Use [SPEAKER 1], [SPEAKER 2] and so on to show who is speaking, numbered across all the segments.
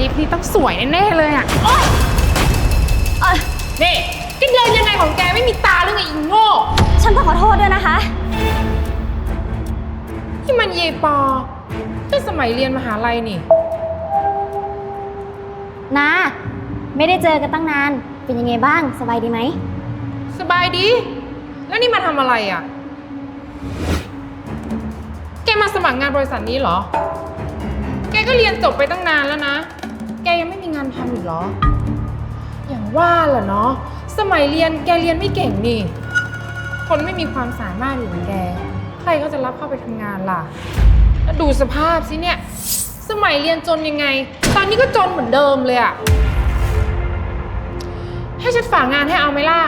[SPEAKER 1] ลิฟต์นี่ต้องสวยแน่ๆเลยอะ
[SPEAKER 2] เอ้ย
[SPEAKER 1] นี่แกเดินยังไงของแกไม่มีตาหรือไงอีโง่
[SPEAKER 2] ฉันต้องขอโทษด้วยนะคะ
[SPEAKER 1] ที่มันเยปอก็สมัยเรียนมหาลัยนี่
[SPEAKER 2] นะ ไม่ได้เจอกันตั้งนาน เป็นยังไงบ้าง สบายดีไหม
[SPEAKER 1] สบายดี แล้วนี่มาทำอะไรอะ แกมาสมัครงานบริษัทนี้เหรอ แกก็เรียนจบไปตั้งนานแล้วนะ แกยังไม่มีงานทำอีกเหรอ อย่างว่าแหละเนาะ สมัยเรียนแกเรียนไม่เก่งนี่ คนไม่มีความสามารถอย่างแก ใครก็จะรับเข้าไปทำงานล่ะ แล้วดูสภาพสิเนี่ย สมัยเรียนจนยังไง ตอนนี้ก็จนเหมือนเดิมเลยอะให้ฉันฝากงานให้เอาไหมล่ะ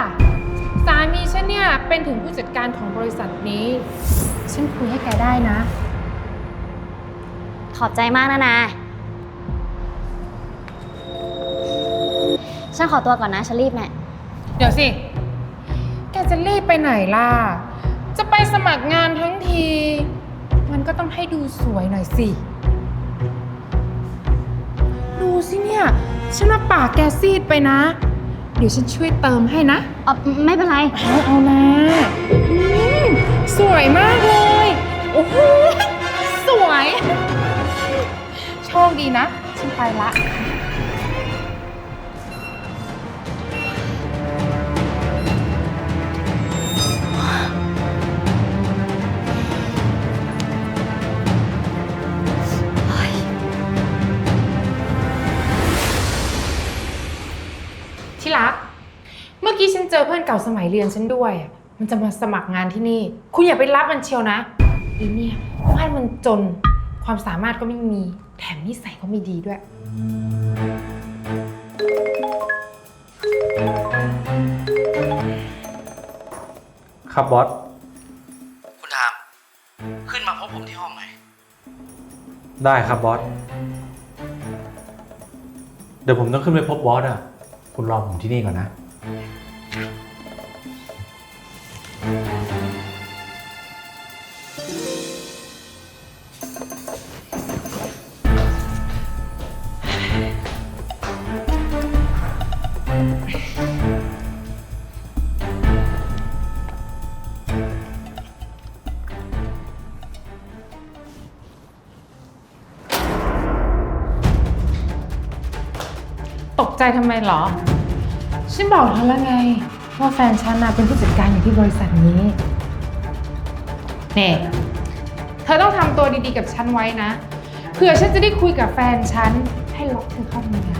[SPEAKER 1] สามีฉันเนี่ยเป็นถึงผู้จัดการของบริษัทนี้ ฉันคุยให้แกได้นะ
[SPEAKER 2] ขอบใจมากนะนา ฉันขอตัวก่อนนะฉันรีบแน่
[SPEAKER 1] เดี๋ยวสิ แกจะรีบไปไหนล่ะ จะไปสมัครงานทั้งที มันก็ต้องให้ดูสวยหน่อยสิ ดูสิเนี่ย ฉันว่าปากแกซีดไปนะ เดี๋ยวฉันช่วยเติมให้นะ
[SPEAKER 2] เออไม่เป็นไร
[SPEAKER 1] เอาเอานะอืมสวยมากเลย โอ้โหสวย โชคดีนะ ฉันไปละ ก่าสมัยเรียนฉันด้วยอะมันจะมาสมัครงานที่นี่ คุณอย่าไปรับมันเชียวนะ อีเนี่ยบ้านมันจน ความสามารถก็ไม่มี แถมนิสัยก็ไม่ดีด้วย
[SPEAKER 3] ครับบอส
[SPEAKER 4] คุณทาม ขึ้นมาพบผมที่ห้องหน่อย
[SPEAKER 3] ได้ครับบอส เดี๋ยวผมต้องขึ้นไปพบบอสอะ คุณรอผมที่นี่ก่อนนะ
[SPEAKER 1] ใจทำไมเหรอ ฉันบอกเธอแล้วไง ว่าแฟนฉันน่ะเป็นผู้จัดการอยู่ที่บริษัทนี้ เน่เธอต้องทำตัวดีๆกับฉันไว้นะ เผื่อฉันจะได้คุยกับแฟนฉัน ให้ล็อกเธอเข้าทำงา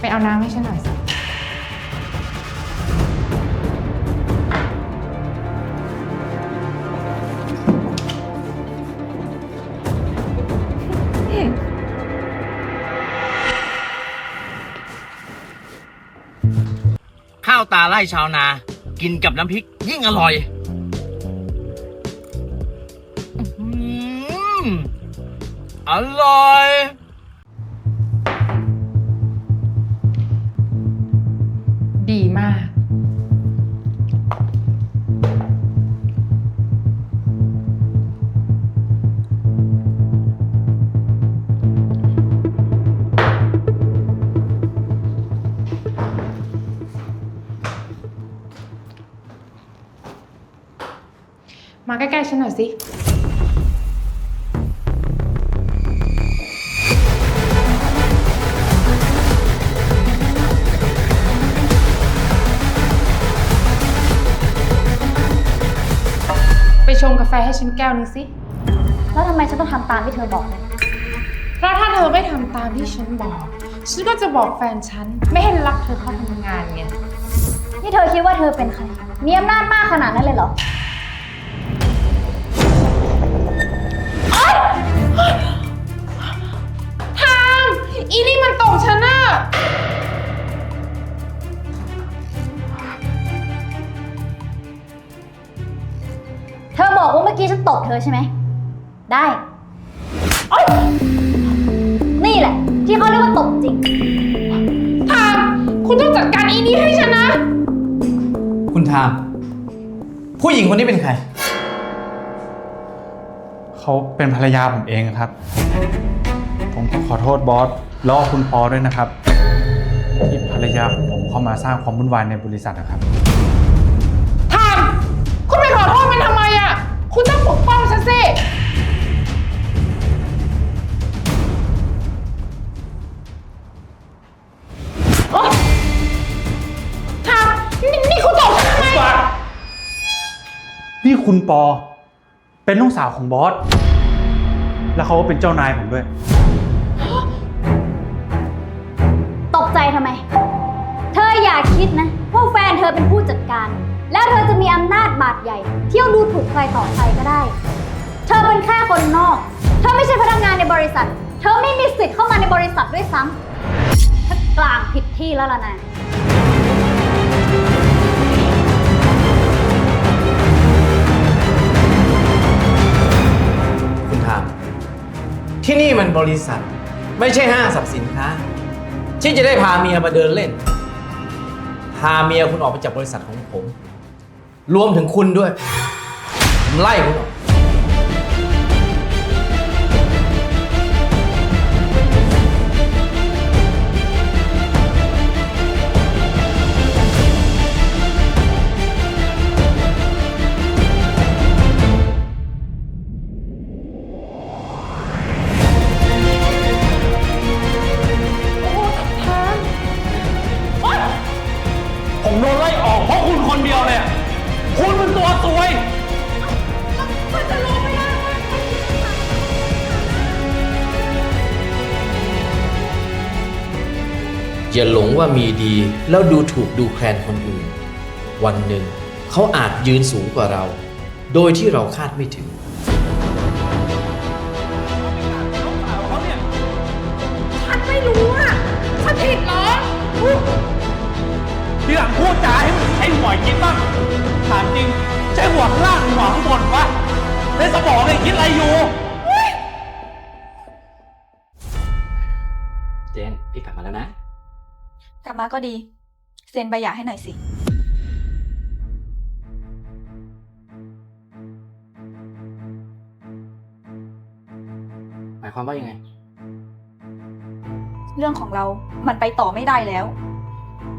[SPEAKER 1] ไปเอาน้ำให้ฉันหน่อยสิ
[SPEAKER 4] ไล่ชาวนา กินกับน้ำพริก ยิ่งอร่อยอื้อหืออร่อย
[SPEAKER 1] มาใกล้ๆฉันหน่อยสิ ไปชงกาแฟให้ฉันแก้วนึงสิ
[SPEAKER 2] แล้วทำไมฉันต้องทำตามที่เธอบอกเนี่ย
[SPEAKER 1] เพราะถ้าเธอไม่ทำตามที่ฉันบอก ฉันก็จะบอกแฟนฉัน ไม่ให้รับเธอเข้าทำงานไง
[SPEAKER 2] นี่เธอคิดว่าเธอเป็นใคร มีอำนาจมากขนาดนั้นเลยเหรอ
[SPEAKER 1] อ
[SPEAKER 2] ใช่ไหม ได้โอ๊ยนี่แหละ ที่เขาเรียกว่าตบจริง
[SPEAKER 1] ทามคุณต้องจัดการอีนี่ให้ฉันนะ
[SPEAKER 5] คุณทามผผู้หญิงคนนี้เป็นใคร
[SPEAKER 3] เขาเป็นภรรยาผมเองครับ ผมต้องขอโทษบอสแล้วก็คุณปอด้วยนะครับ ที่ภรรยาของผมเข้ามาสร้างความวุ่นวายในบริษัทนะครับ
[SPEAKER 1] ทาม คุณไปขอโทษมันทำไมอะ คุณต้องปกป้องฉัน สิ โอ๊ยทามนี่นี่คุณตบฉันทำไม
[SPEAKER 3] นี่คุณปอ เป็นลูกสาวของบอส แล้วเขาก็เป็นเจ้านายผมด้วย
[SPEAKER 6] ตกใจทำไม เธออย่าคิดนะว่าแฟนเธอเป็นผู้จัดการ แล้วเธอจะมีอำนาจบาดใหญ่ เที่ยวดูถูกใครต่อใครก็ได้ เธอเป็นแค่คนนอก เธอไม่ใช่พนักงานในบริษัท เธอไม่มีสิทธิ์เข้ามาในบริษัทด้วยซ้ำถ้ากลางผิดที่แล้วล่ะนะ
[SPEAKER 5] คุณทามที่นี่มันบริษัท ไม่ใช่ห้างสรรพสินค้า ที่จะได้พาเมียมาเดินเล่น พาเมียคุณออกไปจากบริษัทของผม รวมถึงคุณด้วยผมไล่คุณออก
[SPEAKER 7] ว่า
[SPEAKER 5] มีดี แล้วดูถูกดูแคลนคนอื่น วันหนึ่ง เขาอาจยืนสูงกว่าเรา โดยที่เราคาดไม่ถึง
[SPEAKER 1] ฉันไม่รู้อะ ฉันผิดเหรอ
[SPEAKER 7] ทีหลังพูดจาให้มันใช้หัวคิดบ้างถามจริง ใช้หัวข้างล่างหรือหัวข้างบนวะในสมองเนี่ยคิดอะไรอยู่
[SPEAKER 5] เจน พี่กลับมาแล้วนะ
[SPEAKER 8] กลับมาก็ดี เซ็นใบหย่าให้หน่อยสิ
[SPEAKER 5] หมายความว่ายังไง
[SPEAKER 8] เรื่องของเรา มันไปต่อไม่ได้แล้ว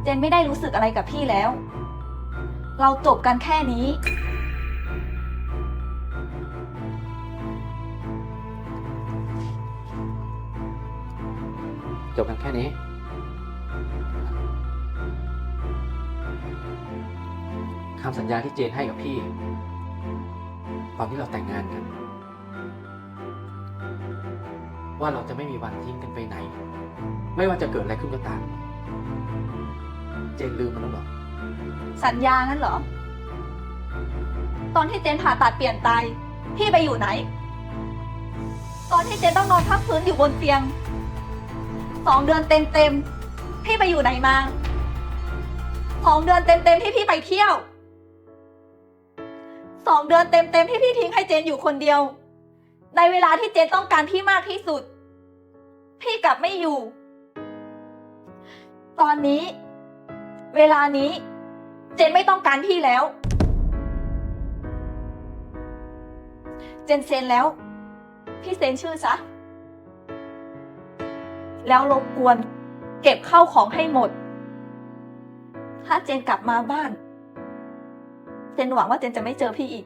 [SPEAKER 8] เจนไม่ได้รู้สึกอะไรกับพี่แล้ว เราจบกันแค่นี้
[SPEAKER 5] จบกันแค่นี้ คำสัญญาที่เจนให้กับพี่ ตอนที่เราแต่งงานกัน ว่าเราจะไม่มีวันทิ้งกันไปไหน ไม่ว่าจะเกิดอะไรขึ้นก็ตาม เจนลืมมันแล้วเหรอ
[SPEAKER 8] สัญญางั้นเหรอ ตอนที่เจนผ่าตัดเปลี่ยนไต พี่ไปอยู่ไหน ตอนที่เจนต้องนอนพักฟื้นอยู่บนเตียง สองเดือนเต็มเต็มๆพี่ไปอยู่ไหนมาสองเดือนเต็มเต็มๆที่พี่ไปเที่ยว สองเดือนเต็มเต็มๆที่พี่ทิ้งให้เจนอยู่คนเดียว ในเวลาที่เจนต้องการพี่มากที่สุด พี่กลับไม่อยู่ ตอนนี้ เวลานี้ เจนไม่ต้องการพี่แล้ว เจนเซ็นแล้ว พี่เซ็นชื่อซะแล้วรบกวน เก็บเข้าของให้หมด ถ้าเจนกลับมาบ้าน เจนหวังว่าเจนจะไม่เจอพี่อีก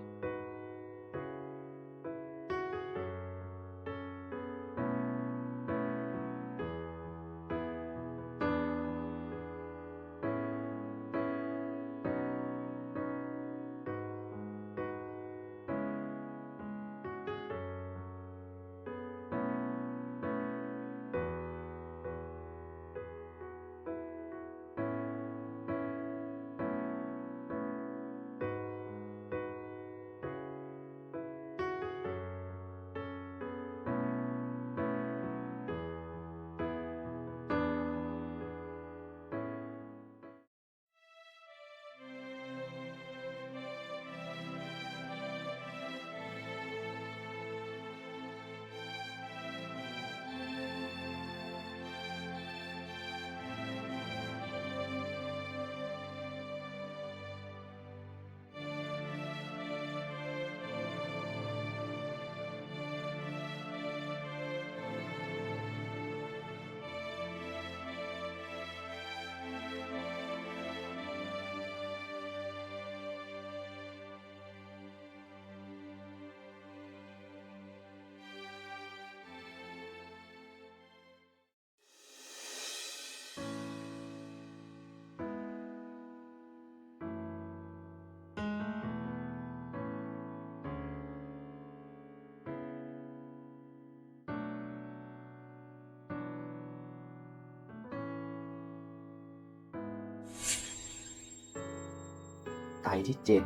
[SPEAKER 9] ตที่เจน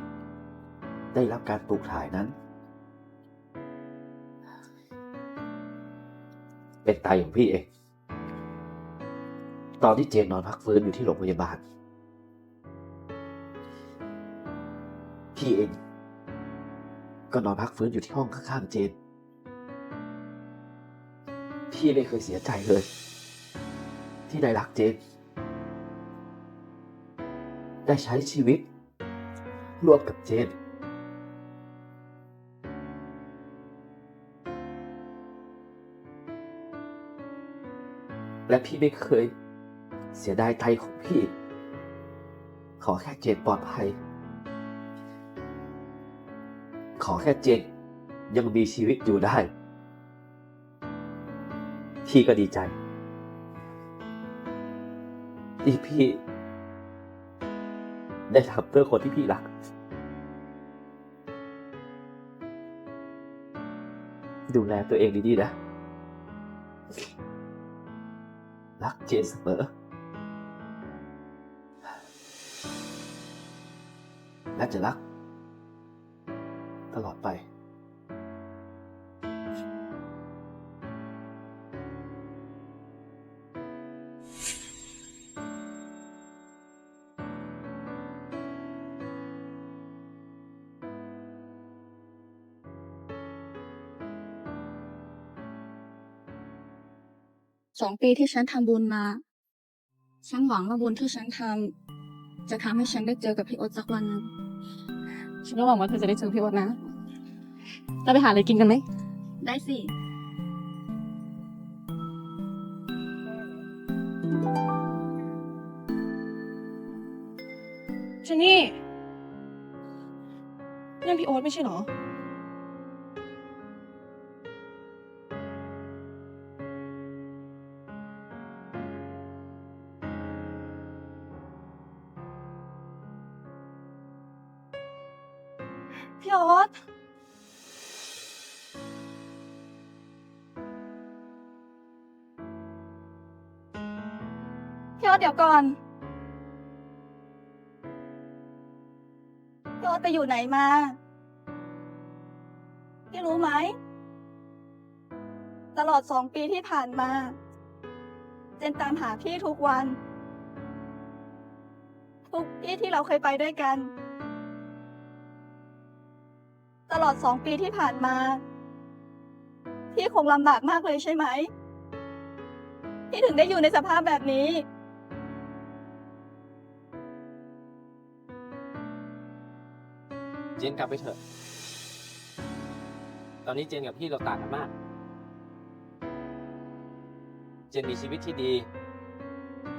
[SPEAKER 9] ได้รับการปลูกถ่ายนั้น เป็นไตของพี่เอง ตอนที่เจนนอนพักฟื้นอยู่ที่โรงพยาบาล พี่เอง ก็นอนพักฟื้นอยู่ที่ห้องข้างๆเจน พี่ไม่เคยเสียใจเลย ที่ได้รักเจนได้ใช้ชีวิต ร่วมกับเจนและพี่ไม่เคยเสียดายไตของพี่ ขอแค่เจนปลอดภัย ขอแค่เจนยังมีชีวิตอยู่ได้ พี่ก็ดีใจที่พี่ ได้ทำเพื่อคนที่พี่รัก ดูแลตัวเองดีๆนะ รักเจนเสมอ และจะรัก ตลอดไป
[SPEAKER 8] สองปีที่ฉันทำบุญมา ฉันหวังว่าบุญที่ฉันทำจะทำให้ฉันได้เจอกับพี่โอ๊ตสักวันหนึง
[SPEAKER 10] ฉันก็หวังว่าเธอจะได้เจอพี่โอ๊ตนะเราไปหาอะไรกินกันไหม
[SPEAKER 8] ได้สิ
[SPEAKER 10] เจนนี่นั่นพี่โอ๊ตไม่ใช่เหรอ
[SPEAKER 8] พี่โอ๊ตพี่โอ๊ตเดี๋ยวก่อน พี่โอ๊ตไปอยู่ไหนมา พี่รู้ไหม ตลอดสองปีที่ผ่านมา เจนตามหาพี่ทุกวัน ทุกที่ที่เราเคยไปด้วยกัน ลอดสองปีที่ผ่านมา พี่คงลำบากมากเลยใช่ไหม พี่ถึงได้อยู่ในสภาพแบบนี้
[SPEAKER 5] เจนกลับไปเถอะ ตอนนี้เจนกับพี่เราต่างกันมาก เจนมีชีวิตที่ดี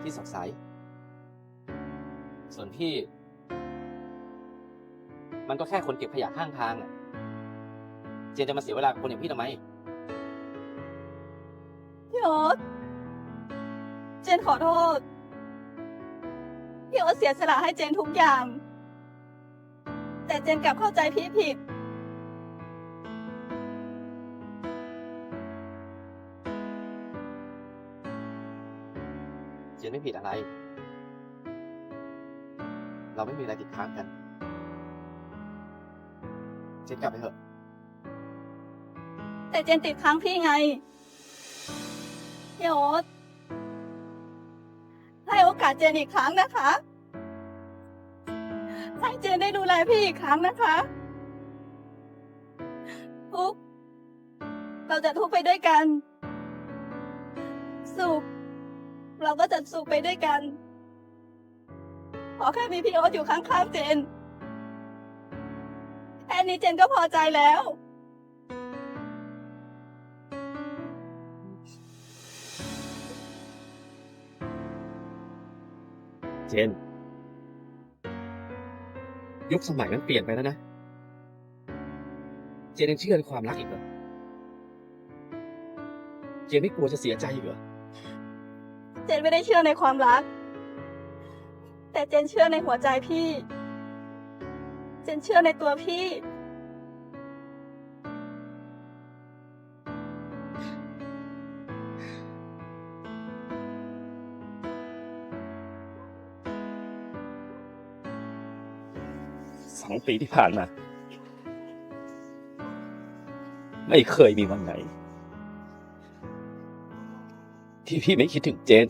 [SPEAKER 5] ที่สดใส ส่วนพี่ มันก็แค่คนเก็บขยะข้างทางอะ เจนจะมาเสียเวลากับคนอย่างพี่ทำไม
[SPEAKER 8] พี่โอ๊ตเจนขอโทษ พี่โอ๊ตเสียสละให้เจนทุกอย่าง แต่เจนกลับเข้าใจพี่ผิด
[SPEAKER 5] เจนไม่ผิดอะไร เราไม่มีอะไรติดค้างกัน เจนกลับไปเถอะ
[SPEAKER 8] แต่เจนติดค้างพี่ไงพี่โอ๊ตให้โอกาสเจนอีกครั้งนะคะให้เจนได้ดูแลพี่อีกครั้งนะคะทุกเราจะทุกไปด้วยกัน สุข เราก็จะสุขไปด้วยกัน ขอแค่มีพี่โอ๊ตอยู่ข้างๆเจน แค่นี้เจนก็พอใจแล้ว
[SPEAKER 5] เจนยุคสมัยมันเปลี่ยนไปแล้วนะ เจนยังเชื่อในความรักอีกเหรอ เจนไม่กลัวจะเสียใจอีกเหรอ
[SPEAKER 8] เจนไม่ได้เชื่อในความรัก แต่เจนเชื่อในหัวใจพี่ เจนเชื่อในตัวพี่
[SPEAKER 7] ปีที่ผ่านมา ไม่เคยมีวันไหน ที่พี่ไม่คิดถึงเจน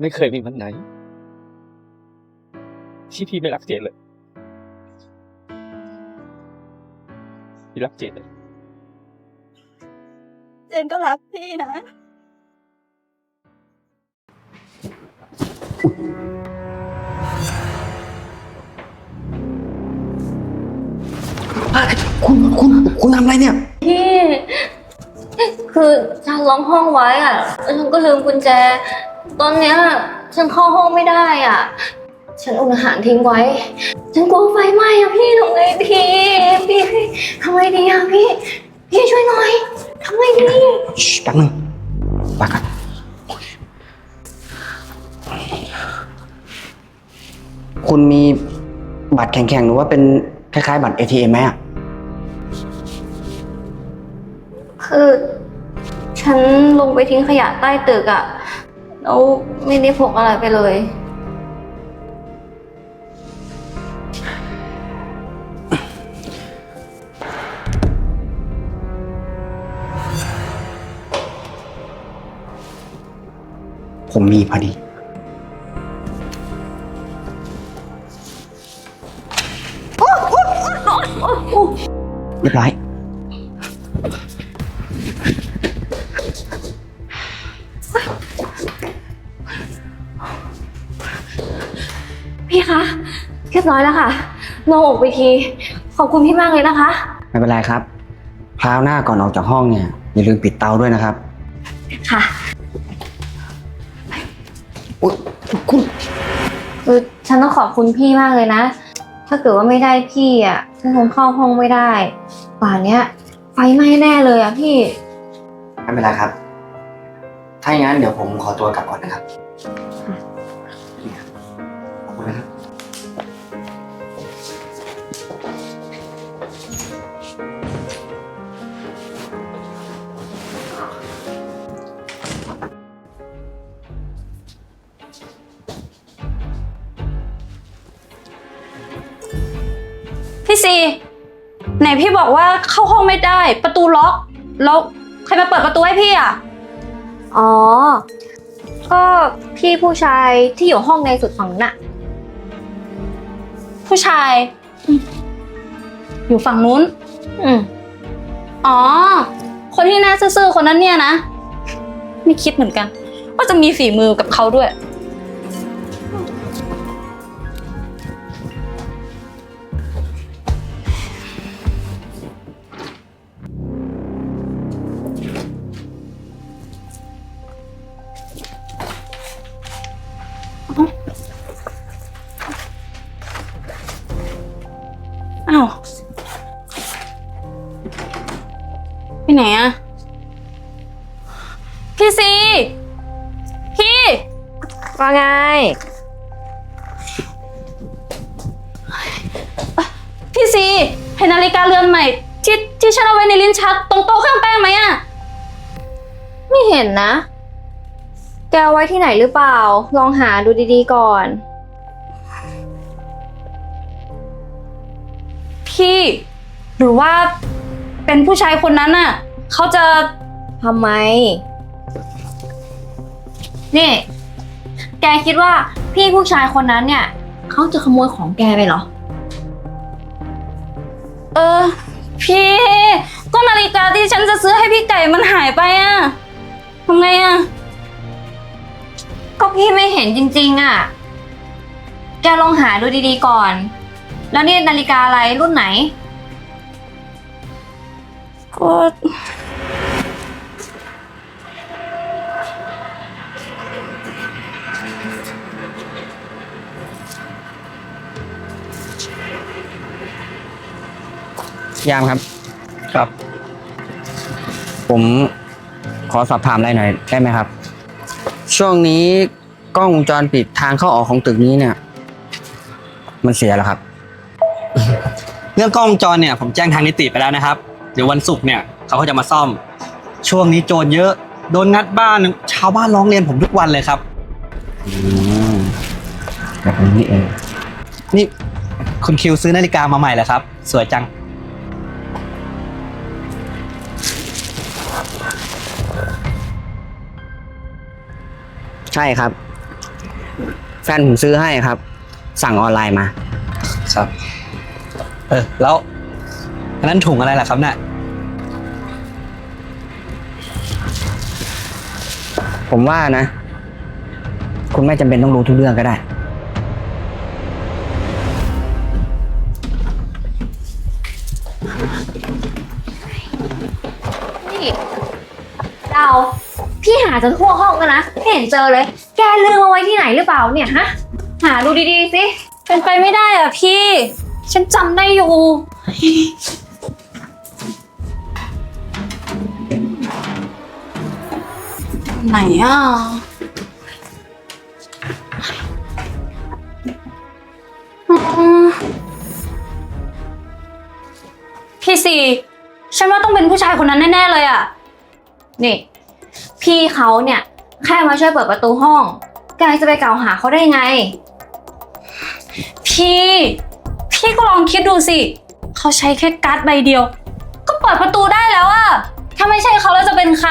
[SPEAKER 7] ไม่เคยมีวันไหน ที่พี่ไม่รักเจนเลยพี่รักเจนเลย
[SPEAKER 8] เจนก็รักพี่นะ
[SPEAKER 9] คุณคุณคุณทำอะไรเนี่ย
[SPEAKER 11] พี่คือฉันล็อกห้องไว้อะแล้วฉันก็ลืมกุญแจ ตอนเนี้ยฉันเข้าห้องไม่ได้อะ ฉันเอาอาหารทิ้งไว้ ฉันกลัวไฟไหม้อะพี่ทำไงดีพี่ทำไงดีอะพี่ พี่ช่วยหน่อยทำไงดี
[SPEAKER 9] ชิแป๊บนึงปากกันคุณมีบัตรแข็งๆ หรือว่าเป็นคล้ายๆ บัตร ATM ไหมอะ
[SPEAKER 11] คือ ฉันลงไปทิ้งขยะใต้ตึกอะแล้วไม่ได้พกอะไรไปเลย
[SPEAKER 9] ผมมีพอดี เรียบร้อย
[SPEAKER 11] รียบร้อยแล้วค่ะลงออกไปที ขอบคุณพี่มากเลยนะคะ
[SPEAKER 9] ไม่เป็นไรครับ คราวหน้าก่อนออกจากห้องเนี่ย อย่าลืมปิดเตาด้วยนะครับ
[SPEAKER 11] ค่ะ
[SPEAKER 9] อุ๊ยคุณ
[SPEAKER 11] คือฉันต้องขอบคุณพี่มากเลยนะ ถ้าเกิดว่าไม่ได้พี่อะฉันคงเข้าห้องไม่ได้ ป่านเนี้ย ไฟไหม้แน่เลยอะพี่
[SPEAKER 9] ไม่เป็นไรครับ ถ้าอย่างนั้นเดี๋ยวผมขอตัวกลับก่อนนะครับขอบ
[SPEAKER 6] ไหนพี่บอกว่าเข้าห้องไม่ได้ ประตูล็อก แล้วใครมาเปิดประตูให้พี่อะ
[SPEAKER 11] อ๋อ ก็พี่ผู้ชายที่อยู่ห้องในสุดฝั่งนั้นน่ะ
[SPEAKER 6] ผู้ชายอืมอยู่ฝั่งนู้น
[SPEAKER 11] อืม
[SPEAKER 6] อ๋อ คนที่หน้าซื่อๆคนนั้นเนี่ยนะ ไม่คิดเหมือนกัน ว่าจะมีฝีมือกับเขาด้วย ว่า
[SPEAKER 11] ไง
[SPEAKER 6] พี่ซีเห็นนาฬิกาเรือนใหม่ ที่ที่ฉันเอาไว้ในลิ้นชัก ตรงโต๊ะเครื่องแป้งไหมอะ
[SPEAKER 11] ไม่เห็นนะ แกเอาไว้ที่ไหนหรือเปล่า ลองหาดูดีๆก่อน
[SPEAKER 6] พี่ หรือว่าเป็นผู้ชายคนนั้นน่ะ เขาจะ
[SPEAKER 11] ทำไม นี่ แกคิดว่าพี่ผู้ชายคนนั้นเนี่ยเขาจะขโมยของแกไปเหรอ
[SPEAKER 6] เออ พี่ ก็นาฬิกาที่ฉันจะซื้อให้พี่ไก่มันหายไปอะทำไงอะ
[SPEAKER 11] ก็พี่ไม่เห็นจริงๆอะแกลองหาดูดีๆก่อน แล้วนี่นาฬิกาอะไรรุ่นไหน
[SPEAKER 6] ก็
[SPEAKER 9] ยามครับ
[SPEAKER 7] ครับ
[SPEAKER 9] ผมขอสอบถามอะไรหน่อยได้ไหมครับ ช่วงนี้กล้องวงจรปิดทางเข้าออกของตึกนี้เนี่ย มันเสียแล้วครับ
[SPEAKER 12] เรื่องกล้องวงจรเนี่ยผมแจ้งทางนิติไปแล้วนะครับ เดี๋ยววันศุกร์เนี่ยเขาก็จะมาซ่อม ช่วงนี้โจรเยอะ โดนงัดบ้านชาวบ้านร้องเรียนผมทุกวันเลยครับ
[SPEAKER 9] อืมแบบนี้นี่เอง
[SPEAKER 12] นี่คุณคิวซื้อนาฬิกามาใหม่เหรอครับ สวยจัง
[SPEAKER 9] ใช่ครับ แฟนผมซื้อให้ครับ สั่งออนไลน์มา
[SPEAKER 12] ครับ เออ แล้วอันนั้นถุงอะไรล่ะครับเนี่ย
[SPEAKER 9] ผมว่านะ คุณไม่จำเป็นต้องรู้ทุกเรื่องก็ได้
[SPEAKER 11] นี่ดาวพี่หาจนทั่วห้องแล้วนะไม่ เห็นเจอเลย แกลืมเอาไว้ที่ไหนหรือเปล่าเนี่ยฮะ หาดูดีๆสิ
[SPEAKER 6] เป็นไปไม่ได้อะพี่ ฉันจำได้อยู่ ไหนอะอืมพี่สี่ฉันว่าต้องเป็นผู้ชายคนนั้นแน่ ๆ เลยอะ
[SPEAKER 11] นี่ พี่เขาเนี่ย แค่มาช่วยเปิดประตูห้องแกจะไปกล่าวหาเขาได้ไง
[SPEAKER 6] พี่ พี่ก็ลองคิดดูสิ เขาใช้แค่การ์ดใบเดียว ก็เปิดประตูได้แล้วอะถ้าไม่ใช่เขาแล้วจะเป็นใคร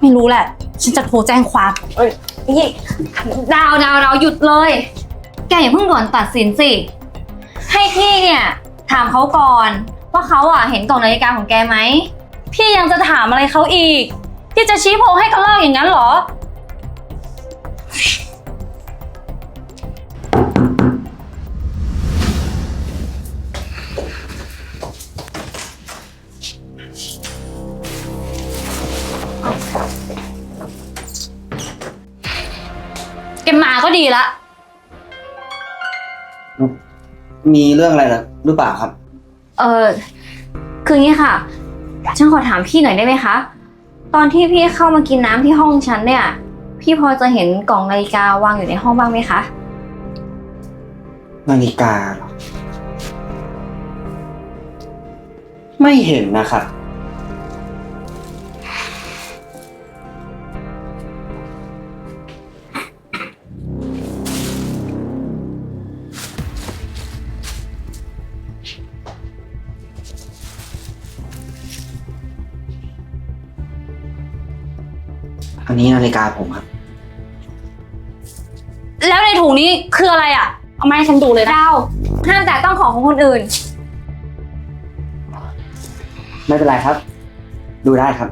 [SPEAKER 6] ไม่รู้แหละ ฉันจะโทรแจ้งความ
[SPEAKER 11] นี่ดาวดาวดาวหยุดเลย แกอย่าเพิ่งด่วนตัดสินสิ ให้พี่เนี่ย ถามเขาก่อน ว่าเขาอะเห็นกล่องนาฬิกาของแกไหม
[SPEAKER 6] พี่ยังจะถามอะไรเขาอีก พี่จะชี้โพงให้เขาเลิกอย่างนั้นเหรอ แกมาก็ดีละ
[SPEAKER 9] มีเรื่องอะไรหรือเปล่าครับ
[SPEAKER 11] เออคืองี้ค่ะ ฉันขอถามพี่หน่อยได้ไหมคะ ตอนที่พี่เข้ามากินน้ำที่ห้องฉันเนี่ย พี่พอจะเห็นกล่องนาฬิกาวางอยู่ในห้องบ้างไหมคะ
[SPEAKER 9] นาฬิกาเหรอ ไม่เห็นนะครับ นนี้นาฬิกาผมครับ
[SPEAKER 6] แล้วในถุงนี้คืออะไรอะ เอามาให้ฉันดูเลยนะ
[SPEAKER 11] ดาวห้ามแตะต้องของของคนอื่น
[SPEAKER 9] ไม่เป็นไรครับ ดูได้ครับ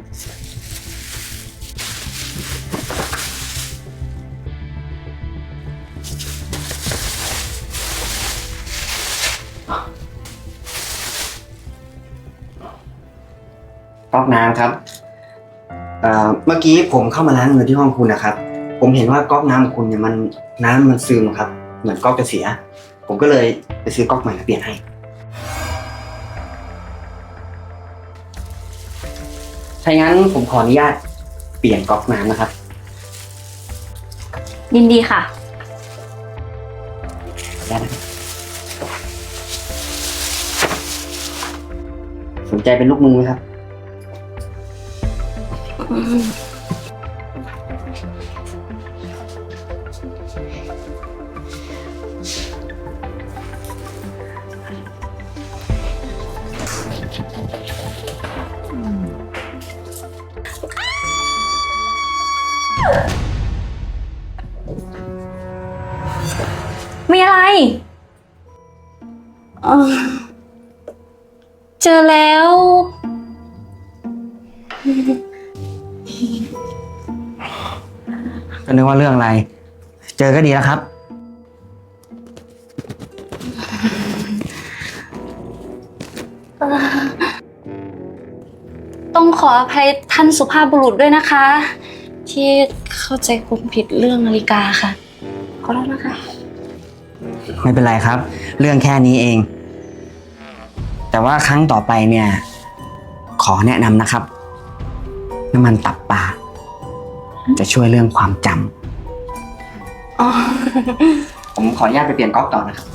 [SPEAKER 9] ก๊อกน้ำครับเอ่อเมื่อกี้ผมเข้ามาล้างมือที่ห้องคุณนะครับ ผมเห็นว่าก๊อกน้ำของคุณเนี่ยมันน้ำมันซึมครับ เหมือนก๊อกจะเสีย ผมก็เลยไปซื้อก๊อกใหม่มาเปลี่ยนให้ ถ้างั้นผมขออนุญาตเปลี่ยนก๊อกน้ำนะครับ
[SPEAKER 11] ยินดีค่ะ
[SPEAKER 9] ขออนุญาตนะครับสนใจเป็นลูกมือไหมครับ
[SPEAKER 11] มีอะไร
[SPEAKER 6] เออเจอแล้ว
[SPEAKER 9] ก็นึกว่าเรื่องอะไร เจอก็ดีแล้วครับ
[SPEAKER 6] ต้องขออภัยท่านสุภาพบุรุษด้วยนะคะ ที่เข้าใจผมผิดเรื่องนาฬิกาค่ะ ขอโทษนะคะ
[SPEAKER 9] ไม่เป็นไรครับ เรื่องแค่นี้เอง แต่ว่าครั้งต่อไปเนี่ย ขอแนะนำนะครับ น้ำมันตับปลาจะช่วยเรื่องความจำ
[SPEAKER 6] อ๋อ
[SPEAKER 9] ผมขออนุญาตไปเปลี่ยนก๊อกต่อนะครับ